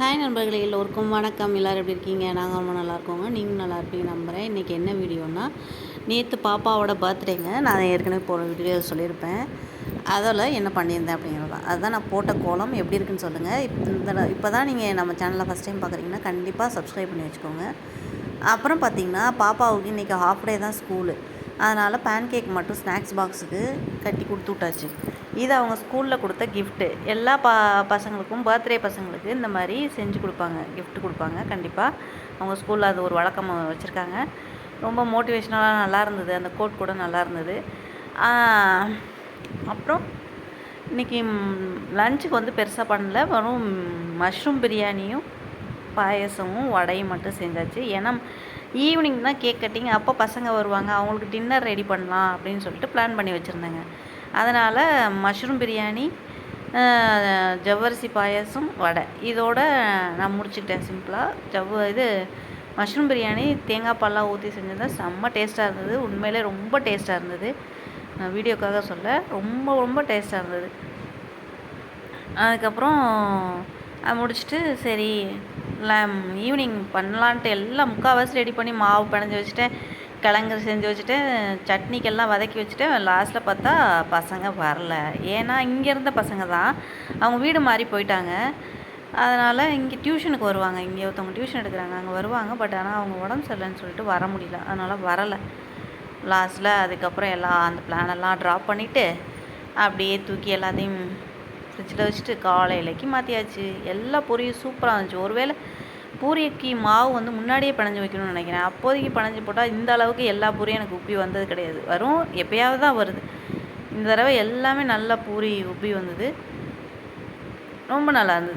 Hi நண்பர்களே எல்லோருக்கும் வணக்கம். எல்லோரும் எப்படி இருக்கீங்க? நாங்கள் ரொம்ப நல்லா இருக்கோங்க. நீங்கள் நல்லா இருப்பீங்க நம்புகிறேன் இன்றைக்கி என்ன வீடியோனா நேற்று பாப்பாவோட பர்த்டேங்க. நான் ஏற்கனவே போகிற வீடியோ சொல்லியிருப்பேன். அதில் என்ன பண்ணியிருந்தேன் அப்படிங்கிறது. தான் அதுதான் நான் போட்ட கோலம். எப்படி இருக்குன்னு சொல்லுங்கள் இந்த இப்போ தான் நீங்கள் நம்ம சேனலில் ஃபஸ்ட் டைம் பார்க்குறீங்கன்னா கண்டிப்பாக சப்ஸ்கிரைப் பண்ணி வச்சுக்கோங்க. அப்புறம் பார்த்திங்கன்னா பாப்பாவுக்கு இன்றைக்கி ஹாஃப் டே தான் ஸ்கூலு அதனால் பேன் கேக் மட்டும் ஸ்நாக்ஸ் பாக்ஸுக்கு கட்டி கொடுத்து விட்டாச்சு. இது அவங்க ஸ்கூலில் கொடுத்த கிஃப்ட்டு எல்லா ப பசங்களுக்கும் பர்த்டே பசங்களுக்கு இந்த மாதிரி செஞ்சு கொடுப்பாங்க. கிஃப்ட் கொடுப்பாங்க கண்டிப்பாக அவங்க ஸ்கூலில் அது ஒரு வழக்கமாக வச்சுருக்காங்க. ரொம்ப மோட்டிவேஷ்னலாக நல்லா இருந்தது. அந்த கோட் கூட நல்லா இருந்தது. அப்புறம் இன்றைக்கி லஞ்சுக்கு வந்து பெருசாக பண்ணல. வெறும் மஷ்ரூம் பிரியாணியும் பாயசமும் வடையும் மட்டும் செஞ்சாச்சு ஏன்னா ஈவினிங் தான் கேக் கட்டிங் அப்போ பசங்க வருவாங்க அவங்களுக்கு டின்னர் ரெடி பண்ணலாம் அப்படின்னு சொல்லிட்டு பிளான் பண்ணி வச்சுருந்தேங்க. அதனால் மஷ்ரூம் பிரியாணி ஜவ்வரிசி பாயாசம் வடை. இதோட நான் முடிச்சுக்கிட்டேன் சிம்பிளாக ஜவ் இது மஷ்ரூம் பிரியாணி தேங்காய் பால்லாம் ஊற்றி செஞ்சது செம்ம டேஸ்ட்டாக இருந்தது. உண்மையிலே ரொம்ப டேஸ்ட்டாக இருந்தது. நான் வீடியோக்காக சொல்ல ரொம்ப ரொம்ப டேஸ்ட்டாக இருந்தது. அதுக்கப்புறம் முடிச்சுட்டு சரி ஈவினிங் பண்ணலான்ட்டு எல்லாம் முக்கால்வாசி ரெடி பண்ணி மாவு பிணைஞ்சி வச்சுட்டேன் கிழங்கு செஞ்சு வச்சுட்டு சட்னிக்கெல்லாம் வதக்கி வச்சுட்டு லாஸ்ட்டில் பார்த்தா பசங்க வரல. ஏன்னா இங்கே இருந்த பசங்க தான். அவங்க வீடு மாறி போயிட்டாங்க. அதனால் இங்கே டியூஷனுக்கு வருவாங்க. இங்கே ஒருத்தவங்க டியூஷன் எடுக்கிறாங்க. அங்கே வருவாங்க. பட் ஆனால் அவங்க உடம்பு சரியில்லைன்னு சொல்லிட்டு வர முடியல. அதனால் வரலை. லாஸ்ட்டில் அதுக்கப்புறம் எல்லாம் அந்த பிளானெல்லாம் ட்ராப் பண்ணிவிட்டு அப்படியே தூக்கி எல்லாத்தையும் ஃப்ரிட்ஜில் வச்சுட்டு காலையிலைக்கு மாற்றியாச்சு எல்லா பொரியும் சூப்பராக இருந்துச்சு. ஒருவேளை பூரிக்கு மாவு வந்து முன்னாடியே பிணைஞ்சு வைக்கணும்னு நினைக்கிறேன். அப்போதைக்கு பிணைஞ்சு போட்டால் இந்த அளவுக்கு எல்லா பூரியும் எனக்கு உப்பி வந்தது கிடையாது. வரும் எப்பயாவது தான் வருது. இந்த தடவை எல்லாமே நல்லா பூரி உப்பி வந்தது. ரொம்ப நல்லா இருந்தது.